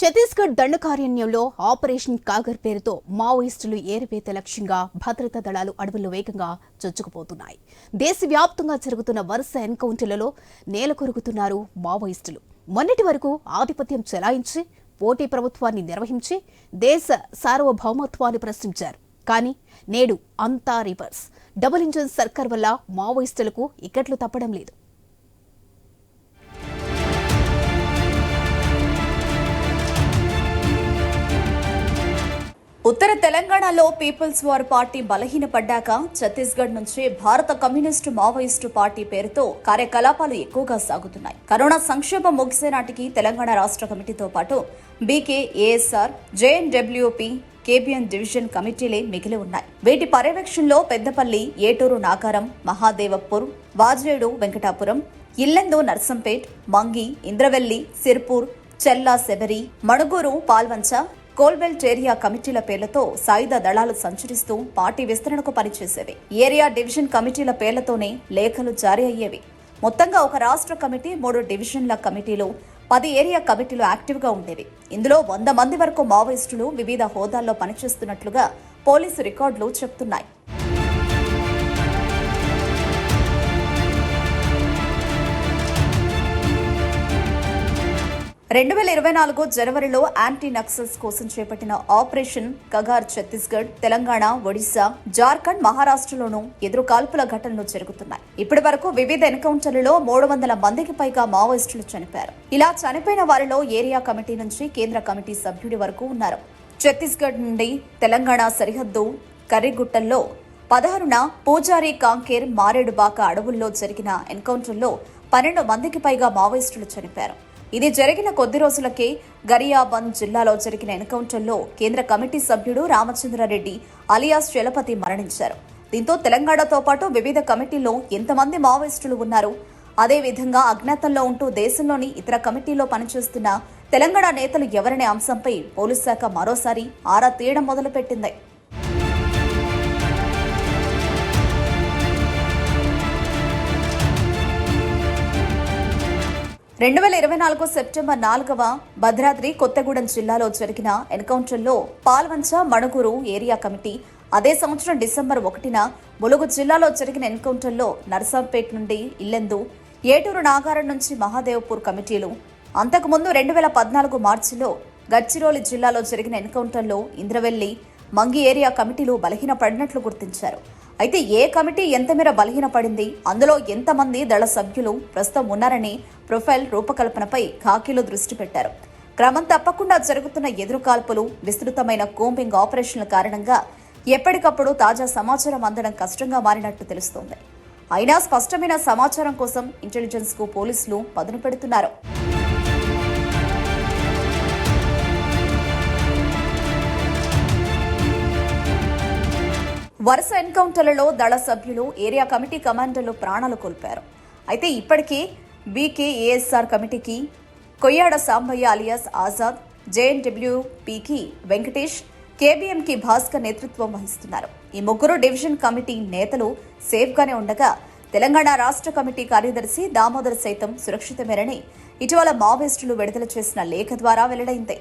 Chhattisgarh దండకారణ్యంలో operation Kagar పేరుతో మావోయిస్టులు ఏరివేత లక్ష్యంగా భద్రతా దళాలు అడవుల్లో వేగంగా చొచ్చుకుపోతున్నాయి. దేశవ్యాప్తంగా జరుగుతున్న వరుస ఎన్కౌంటర్లలో నేలకొరుగుతున్నారు మావోయిస్టులు. మొన్నటి వరకు ఆధిపత్యం చెలాయించి పోటీ ప్రభుత్వాన్ని నిర్వహించి దేశ సార్వభౌమత్వాన్ని ప్రశ్నించారు. కానీ నేడు అంతా రివర్స్. డబుల్ ఇంజన్ సర్కార్ వల్ల మావోయిస్టులకు ఇక్కట్లు తప్పడం లేదు. ఉత్తర తెలంగాణలో పీపుల్స్ వార్ పార్టీ బలహీనపడ్డాక ఛత్తీస్గఢ్ నుంచి భారత కమ్యూనిస్టు మావోయిస్టు పార్టీ పేరుతో కార్యకలాపాలు ఎక్కువగా సాగుతున్నాయి. కరోనా సంక్షోభం ముగిసే నాటికి తెలంగాణ రాష్ట్ర కమిటీతో పాటు BK ASR JNWP KBN division కమిటీలే మిగిలి ఉన్నాయి. వీటి పర్యవేక్షణలో Peddapalli Eturu Nagaram Mahadevpur Vajedu Venkatapuram Yellandu Narsampet Mangi Indravelli Sirpur Chella Sabari Manuguru Palvancha coal belt area కమిటీల పేర్లతో సాయుధ దళాలు సంచరిస్తూ పార్టీ విస్తరణకు పనిచేసేవి. ఏరియా డివిజన్ కమిటీల పేర్లతోనే లేఖలు జారీ అయ్యేవి. మొత్తంగా ఒక రాష్ట్ర కమిటీ మూడు డివిజన్ల కమిటీలు పది ఏరియా కమిటీలు యాక్టివ్గా ఉండేవి. ఇందులో వంద మంది వరకు మావోయిస్టులు వివిధ హోదాల్లో పనిచేస్తున్నట్లుగా పోలీసు రికార్డులు చెప్తున్నాయి. రెండు వేల ఇరవై నాలుగు జనవరిలో యాంటీ నక్సల్స్ కోసం చేపట్టిన ఆపరేషన్ కగార్ ఛత్తీస్గఢ్ తెలంగాణ ఒడిశా జార్ఖండ్ మహారాష్ట్రలోనూ ఎదురు కాల్పుల ఘటనలు జరుగుతున్నాయి. ఇప్పటి వరకు వివిధ ఎన్కౌంటర్లలో మూడు వందల మందికి పైగా మావోయిస్టులు చనిపోయారు. ఇలా చనిపోయిన వారిలో ఏరియా కమిటీ నుంచి కేంద్ర కమిటీ సభ్యుడి వరకు ఉన్నారు. ఛత్తీస్గఢ్ నుండి తెలంగాణ సరిహద్దు కర్రిగుట్టల్లో పదహారున పూజారి కాంకేర్ మారేడుబాక అడవుల్లో జరిగిన ఎన్కౌంటర్లో పన్నెండు మందికి పైగా మావోయిస్టులు చనిపారు ఇది జరిగిన కొద్ది రోజులకే గరియాబంద్ జిల్లాలో జరిగిన ఎన్కౌంటర్లో కేంద్ర కమిటీ సభ్యుడు రామచంద్రారెడ్డి అలియాస్ చలపతి మరణించారు. దీంతో తెలంగాణతో పాటు వివిధ కమిటీల్లో ఎంతమంది మావోయిస్టులు ఉన్నారు? అదేవిధంగా అజ్ఞాతంలో ఉంటూ దేశంలోని ఇతర కమిటీల్లో పనిచేస్తున్న తెలంగాణ నేతలు ఎవరనే అంశంపై పోలీస్ శాఖ మరోసారి ఆరా తీయడం మొదలుపెట్టింది. రెండు వేల ఇరవై నాలుగు సెప్టెంబర్ నాలుగవ భద్రాద్రి కొత్తగూడెం జిల్లాలో జరిగిన ఎన్కౌంటర్లో పాల్వంచ మణుగూరు ఏరియా కమిటీ అదే సంవత్సరం డిసెంబర్ ఒకటిన ములుగు జిల్లాలో జరిగిన ఎన్కౌంటర్లో నర్సాంపేట్ నుండి ఇల్లెందు ఏటూరు నాగారం నుంచి మహాదేవ్పూర్ కమిటీలు అంతకుముందు రెండు వేల పద్నాలుగు మార్చిలో గడ్చిరోలి జిల్లాలో జరిగిన ఎన్కౌంటర్లో ఇంద్రవెల్లి మంగి ఏరియా కమిటీలు బలహీనపడినట్లు గుర్తించారు. అయితే ఏ కమిటీ ఎంత మేర బలహీనపడింది? అందులో ఎంతమంది దళ సభ్యులు ప్రస్తుతం ఉన్నారని ప్రొఫైల్ రూపకల్పనపై ఖాకీలు దృష్టి పెట్టారు. క్రమం తప్పకుండా జరుగుతున్న ఎదురుకాల్పులు విస్తృతమైన కోంబింగ్ ఆపరేషన్ల కారణంగా ఎప్పటికప్పుడు తాజా సమాచారం అందడం కష్టంగా మారినట్టు తెలుస్తోంది. అయినా స్పష్టమైన సమాచారం కోసం ఇంటెలిజెన్స్కు పోలీసులు పదును పెడుతున్నారు. వరుస ఎన్కౌంటర్లలో దళ సభ్యులు ఏరియా కమిటీ కమాండర్లు ప్రాణాలు కోల్పారు అయితే ఇప్పటికే బీకేఏఎస్ఆర్ కమిటీకి కొయ్యాడ సాంబయ్య అలియాస్ ఆజాద్ జేఎన్డబ్ల్యూపీకి వెంకటేష్ కేబీఎంకి భాస్కర్ నేతృత్వం వహిస్తున్నారు. ఈ ముగ్గురు డివిజన్ కమిటీ నేతలు సేఫ్గానే ఉండగా తెలంగాణ రాష్ట్ర కమిటీ కార్యదర్శి దామోదర్ సైతం సురక్షితమేరని ఇటీవల మావోయిస్టులు విడుదల చేసిన లేఖ ద్వారా వెల్లడైంది.